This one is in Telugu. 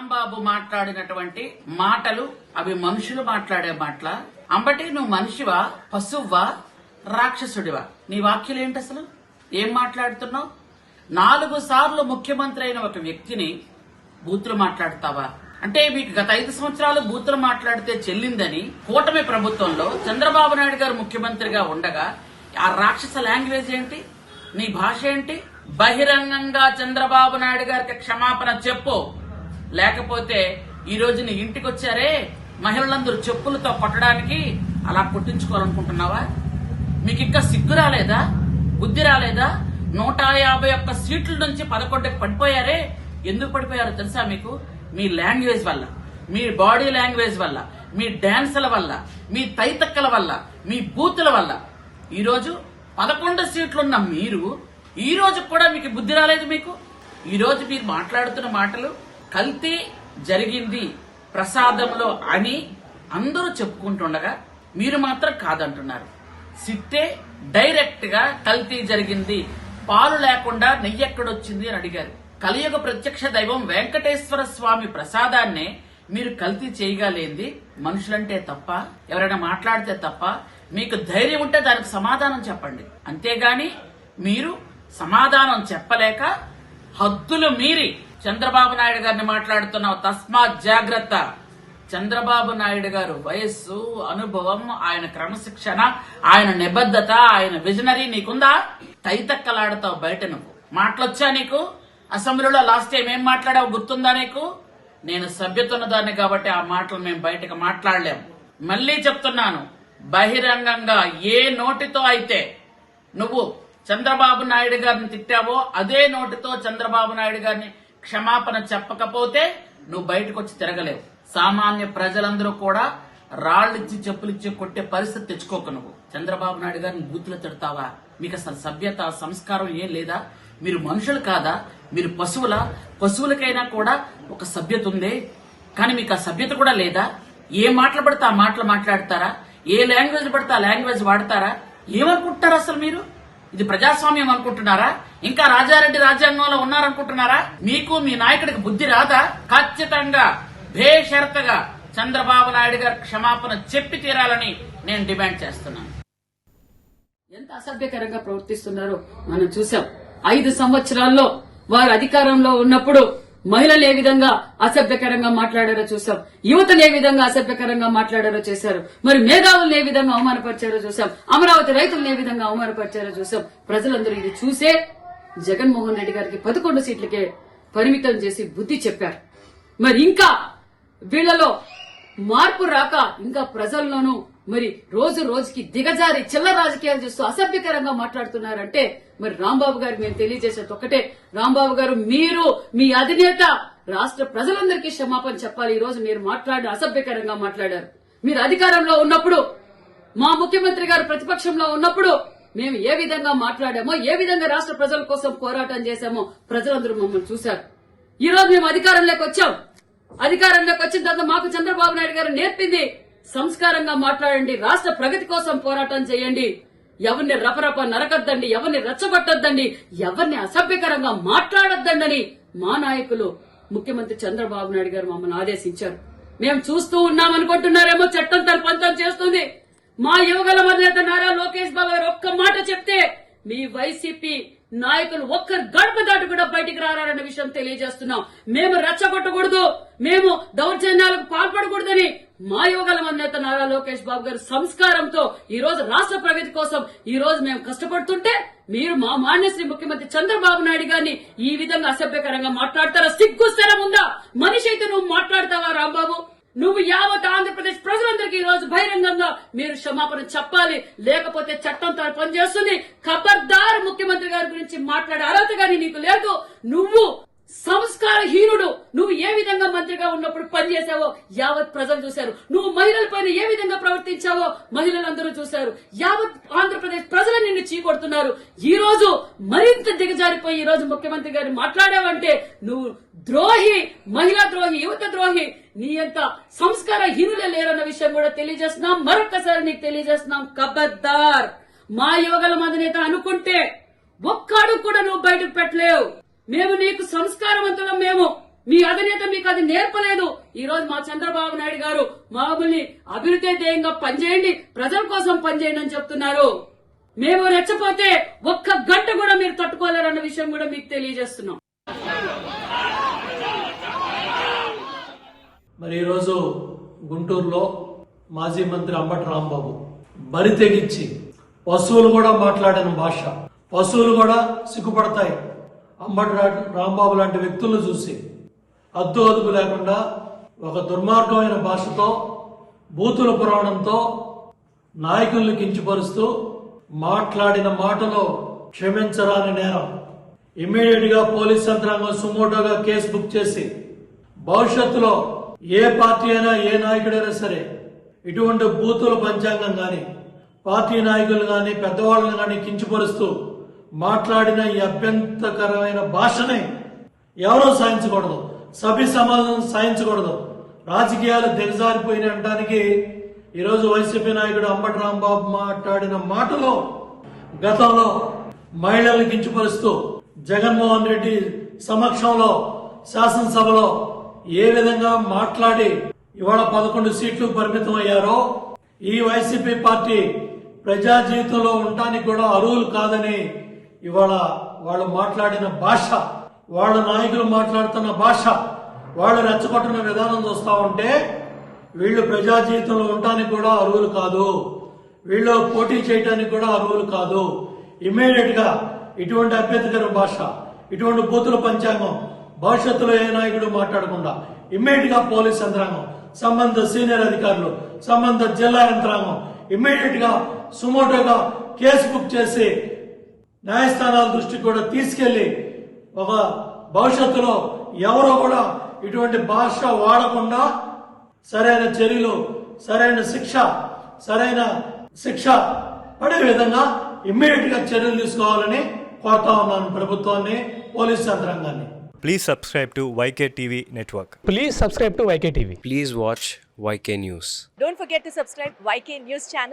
రాంబాబు మాట్లాడినటువంటి మాటలు అవి మనుషులు మాట్లాడే మాటల? అంబటి నువ్వు మనిషివా? పశువ్వా? రాక్షసుడివా? నీ వాక్యలు ఏంటి అసలు? ఏం మాట్లాడుతున్నావు? నాలుగు సార్లు ముఖ్యమంత్రి అయిన ఒక వ్యక్తిని బూతులు మాట్లాడతావా? అంటే మీకు గత ఐదు సంవత్సరాలు బూతులు మాట్లాడితే చెల్లిందని కూటమి ప్రభుత్వంలో చంద్రబాబు నాయుడు గారు ముఖ్యమంత్రిగా ఉండగా ఆ రాక్షస లాంగ్వేజ్ ఏంటి? నీ భాష ఏంటి? బహిరంగంగా చంద్రబాబు నాయుడు గారికి క్షమాపణ చెప్పు. లేకపోతే ఈ రోజు నీ ఇంటికి వచ్చారే? మహిళలందరూ చెప్పులతో కొట్టడానికి అలా కొట్టించుకోవాలనుకుంటున్నావా? మీకు ఇంకా సిగ్గు రాలేదా? బుద్ధి రాలేదా? నూట యాభై ఒక్క సీట్ల నుంచి పదకొండుకి పడిపోయారే? ఎందుకు పడిపోయారో తెలుసా మీకు? మీ లాంగ్వేజ్ వల్ల మీ బాడీ లాంగ్వేజ్ వల్ల మీ డాన్సుల వల్ల మీ తైతక్కల వల్ల మీ బూతుల వల్ల. ఈరోజు పదకొండు సీట్లున్న మీరు ఈ రోజు కూడా మీకు బుద్ధి రాలేదు మీకు? ఈరోజు మీరు మాట్లాడుతున్న మాటలు కల్తీ జరిగింది ప్రసాదంలో అని అందరూ చెప్పుకుంటుండగా మీరు మాత్రం కాదంటున్నారు. సిట్టే డైరెక్ట్గా కల్తీ జరిగింది. పాలు లేకుండా నెయ్యి ఎక్కడొచ్చింది అని అడిగారు. కలియుగ ప్రత్యక్ష దైవం వెంకటేశ్వర స్వామి ప్రసాదాన్నే మీరు కల్తీ చేయగలేంది మనుషులంటే తప్ప ఎవరైనా మాట్లాడితే తప్ప మీకు ధైర్యం ఉంటే దానికి సమాధానం చెప్పండి. అంతేగాని మీరు సమాధానం చెప్పలేక హద్దులు మీరి చంద్రబాబు నాయుడు గారిని మాట్లాడుతున్నావు. తస్మాత్ జాగ్రత్త. చంద్రబాబు నాయుడు గారు వయస్సు అనుభవం ఆయన క్రమశిక్షణ ఆయన నిబద్ధత ఆయన విజనరీ నీకుందా? తైతక్కలాడతావు బయట నువ్వు. మాటలొచ్చా నీకు? అసెంబ్లీలో లాస్ట్ టైం ఏం మాట్లాడావు గుర్తుందా నీకు? నేను సభ్యతున్న దాన్ని కాబట్టి ఆ మాటలు మేము బయటకు మాట్లాడలేము. మళ్ళీ చెప్తున్నాను బహిరంగంగా ఏ నోటితో అయితే నువ్వు చంద్రబాబు నాయుడు గారిని తిట్టావో అదే నోటితో చంద్రబాబు నాయుడు గారిని క్షమాపణ చెప్పకపోతే నువ్వు బయటకు వచ్చి తిరగలేవు. సామాన్య ప్రజలందరూ కూడా రాళ్ళిచ్చి చెప్పులిచ్చి కొట్టే పరిస్థితి తెచ్చుకోక నువ్వు. చంద్రబాబు నాయుడు గారిని బూతులు తిడతావా? మీకు అసలు సభ్యత సంస్కారం ఏం లేదా? మీరు మనుషులు కాదా? మీరు పశువుల? పశువులకైనా కూడా ఒక సభ్యత ఉంది. కానీ మీకు ఆ సభ్యత కూడా లేదా? ఏ మాటలు పడితే ఆ మాటలు మాట్లాడతారా? ఏ లాంగ్వేజ్ పడితే ఆ లాంగ్వేజ్ వాడతారా? ఏమనుకుంటున్నారు అసలు మీరు? ఇది ప్రజాస్వామ్యం అనుకుంటున్నారా? ఇంకా రాజారెడ్డి రాజ్యాంగంలో ఉన్నారనుకుంటున్నారా? మీకు మీ నాయకుడికి బుద్ధి రాదా? ఖచ్చితంగా బేషరతగా చంద్రబాబు నాయుడు గారు క్షమాపణ చెప్పి తీరాలని నేను డిమాండ్ చేస్తున్నాను. ఎంత అసభ్యకరంగా ప్రవర్తిస్తున్నారో మనం చూసాం ఐదు సంవత్సరాల్లో వారు అధికారంలో ఉన్నప్పుడు మహిళలు ఏ విధంగా అసభ్యకరంగా మాట్లాడారో చూసాం యువతను ఏ విధంగా అసభ్యకరంగా మాట్లాడారో చేశారు. మరి మేధావులను ఏ విధంగా అవమానపరిచారో చూసాం అమరావతి రైతులను ఏ విధంగా అవమానపరిచారో చూసాం ప్రజలందరూ ఇది చూసే జగన్మోహన్ రెడ్డి గారికి పదకొండు సీట్లకే పరిమితం చేసి బుద్ధి చెప్పారు. మరి ఇంకా వీళ్ళలో మార్పు రాక ఇంకా ప్రజల్లోనూ మరి రోజు రోజుకి దిగజారి చిల్లర రాజకీయాలు చూస్తూ అసభ్యకరంగా మాట్లాడుతున్నారంటే మరి రాంబాబు గారు మేము తెలియజేసేది ఒకటే రాంబాబు గారు మీరు మీ అధినేత రాష్ట్ర ప్రజలందరికీ క్షమాపణ చెప్పాలి. ఈ రోజు మీరు మాట్లాడి అసభ్యకరంగా మాట్లాడారు. మీరు అధికారంలో ఉన్నప్పుడు మా ముఖ్యమంత్రి గారు ప్రతిపక్షంలో ఉన్నప్పుడు మేము ఏ విధంగా మాట్లాడామో ఏ విధంగా రాష్ట్ర ప్రజల కోసం పోరాటం చేశామో ప్రజలందరూ మమ్మల్ని చూశారు. ఈ రోజు మేము అధికారంలోకి వచ్చాం. అధికారంలోకి వచ్చిన తర్వాత మాకు చంద్రబాబు నాయుడు గారు నేర్పింది సంస్కారంగా మాట్లాడండి రాష్ట్ర ప్రగతి కోసం పోరాటం చేయండి. ఎవరిని రపరప నరకద్దండి ఎవరిని రెచ్చగొట్టొద్దండి ఎవరిని అసభ్యకరంగా మాట్లాడొద్దండని మా నాయకులు ముఖ్యమంత్రి చంద్రబాబు నాయుడు గారు మమ్మల్ని ఆదేశించారు. మేము చూస్తూ ఉన్నాం అనుకుంటున్నారేమో చట్టం తన పంతం చేస్తుంది. మా యువగల అధినేత నారా లోకేష్ బాబు గారు ఒక్క మాట చెప్తే మీ వైసీపీ నాయకులు ఒక్కరు గడప దాటి కూడా బయటికి రారన్న విషయం తెలియజేస్తున్నాం. మేము రెచ్చగొట్టకూడదు మేము దౌర్జన్యాలకు పాల్పడకూడదని మా యువగల అధినేత నారా లోకేష్ బాబు గారి సంస్కారంతో ఈ రోజు రాష్ట్ర ప్రగతి కోసం ఈ రోజు మేము కష్టపడుతుంటే మీరు మా మాన్యశ్రీ ముఖ్యమంత్రి చంద్రబాబు నాయుడు గారిని ఈ విధంగా అసభ్యకరంగా మాట్లాడతారా? సిగ్గు స్థలం ఉందా? మనిషి అయితే నువ్వు మాట్లాడతావా రాంబాబు? నువ్వు యావత్ ఆంధ్రప్రదేశ్ ప్రజలందరికీ ఈ రోజు బహిరంగంగా మీరు క్షమాపణ చెప్పాలి. లేకపోతే చట్టం తన పనిచేస్తుంది ఖబర్దార్ ముఖ్యమంత్రి గారి గురించి మాట్లాడే అర్హత కానీ నీకు లేదు. నువ్వు సంస్కారహీనుడు. నువ్వు ఏ విధంగా మంత్రిగా ఉన్నప్పుడు పనిచేసావో యావత్ ప్రజలు చూశారు. నువ్వు మహిళల పైన ఏ విధంగా ప్రవర్తించావో మహిళలందరూ చూశారు. యావత్ ఆంధ్రప్రదేశ్ ప్రజలు నిన్ను చీకొడుతున్నారు. ఈ రోజు మరింత దిగజారిపోయి ఈ రోజు ముఖ్యమంత్రి గారు మాట్లాడావంటే నువ్వు ద్రోహి మహిళా ద్రోహి యువత ద్రోహి నీ యొక్క సంస్కారహీనులే లేరన్న విషయం కూడా తెలియజేస్తున్నాం. మరొకసారి నీకు తెలియజేస్తున్నాం. కబద్దార్ మా యువగల మధునేత అనుకుంటే ఒక్కడు కూడా నువ్వు బయటకు పెట్టలేవు. మేము నీకు సంస్కారవంతులం మేము. మీ అధినేత మీకు అది నేర్పలేదు. ఈ రోజు మా చంద్రబాబు నాయుడు గారు మామూలు అభివృద్ధి ధ్యేయంగా పనిచేయండి. ప్రజల కోసం పనిచేయండి అని చెప్తున్నారు. మేము రెచ్చపోతే ఒక్క గంట కూడా మీరు తట్టుకోలేరన్న విషయం కూడా మీకు తెలియజేస్తున్నాం. మరి ఈరోజు గుంటూరులో మాజీ మంత్రి అంబటి రాంబాబు బరి తెగించి పశువులు కూడా మాట్లాడిన భాష. పశువులు కూడా సిగ్గుపడతాయి. అంబటి రాంబాబు లాంటి వ్యక్తులను చూసి అద్దు అదుపు లేకుండా ఒక దుర్మార్గమైన భాషతో బూతుల పురాణంతో నాయకులను కించిపరుస్తూ మాట్లాడిన మాటలో క్షమించరాని నేరం. ఇమ్మీడియట్గా పోలీస్ యంత్రాంగం సుమోటోగా కేసు బుక్ చేసి భవిష్యత్తులో ఏ పార్టీ అయినా ఏ నాయకుడైనా సరే ఇటువంటి బూతుల పంచాంగం కానీ పార్టీ నాయకులు కానీ పెద్దవాళ్ళని కానీ కించిపరుస్తూ మాట్లాడిన ఈ అభ్యంతకరమైన భాషని ఎవరూ సాధించకూడదు. సభ్య సమాజం సాధించకూడదు. రాజకీయాలు దిగజారిపోయిన అంటానికి ఈరోజు వైసీపీ నాయకుడు అంబటి రాంబాబు మాట్లాడిన మాటలో గతంలో మహిళలను కించపరుస్తూ జగన్మోహన్ రెడ్డి సమక్షంలో శాసనసభలో ఏ విధంగా మాట్లాడి ఇవాళ పదకొండు సీట్లు పరిమితం అయ్యారో ఈ వైసీపీ పార్టీ ప్రజా జీవితంలో ఉండటానికి కూడా అర్హులు కాదని ఇవాళ వాళ్ళు మాట్లాడిన భాష వాళ్ళ నాయకులు మాట్లాడుతున్న భాష వాళ్ళు రెచ్చగొట్టిన విధానం చూస్తా ఉంటే వీళ్ళు ప్రజా జీవితంలో ఉండటానికి కూడా అర్హులు కాదు. వీళ్ళు పోటీ చేయడానికి కూడా అర్హులు కాదు. ఇమ్మీడియట్గా ఇటువంటి అభ్యర్థికర భాష ఇటువంటి బూతుల పంచాంగం భవిష్యత్తులో ఏ నాయకుడు మాట్లాడకుండా ఇమ్మీడియట్గా పోలీస్ యంత్రాంగం సంబంధ సీనియర్ అధికారులు సంబంధ జిల్లా యంత్రాంగం ఇమ్మీడియట్గా సుమోటోగా కేసు బుక్ చేసి న్యాయస్థానాల దృష్టికి కూడా తీసుకెళ్ళి ఒక భవిష్యత్తులో ఎవరో కూడా ఇటువంటి భాష వాడకుండా సరైన చర్యలు సరైన శిక్ష సరైన శిక్ష పడే విధంగా ఇమ్మీడియట్గా చర్యలు తీసుకోవాలని కోరుతా ఉన్నాను ప్రభుత్వాన్ని పోలీస్ యంత్రాంగాన్ని Please subscribe to YK TV Network. Please subscribe to YK TV. Please watch YK News. Don't forget to subscribe YK News channel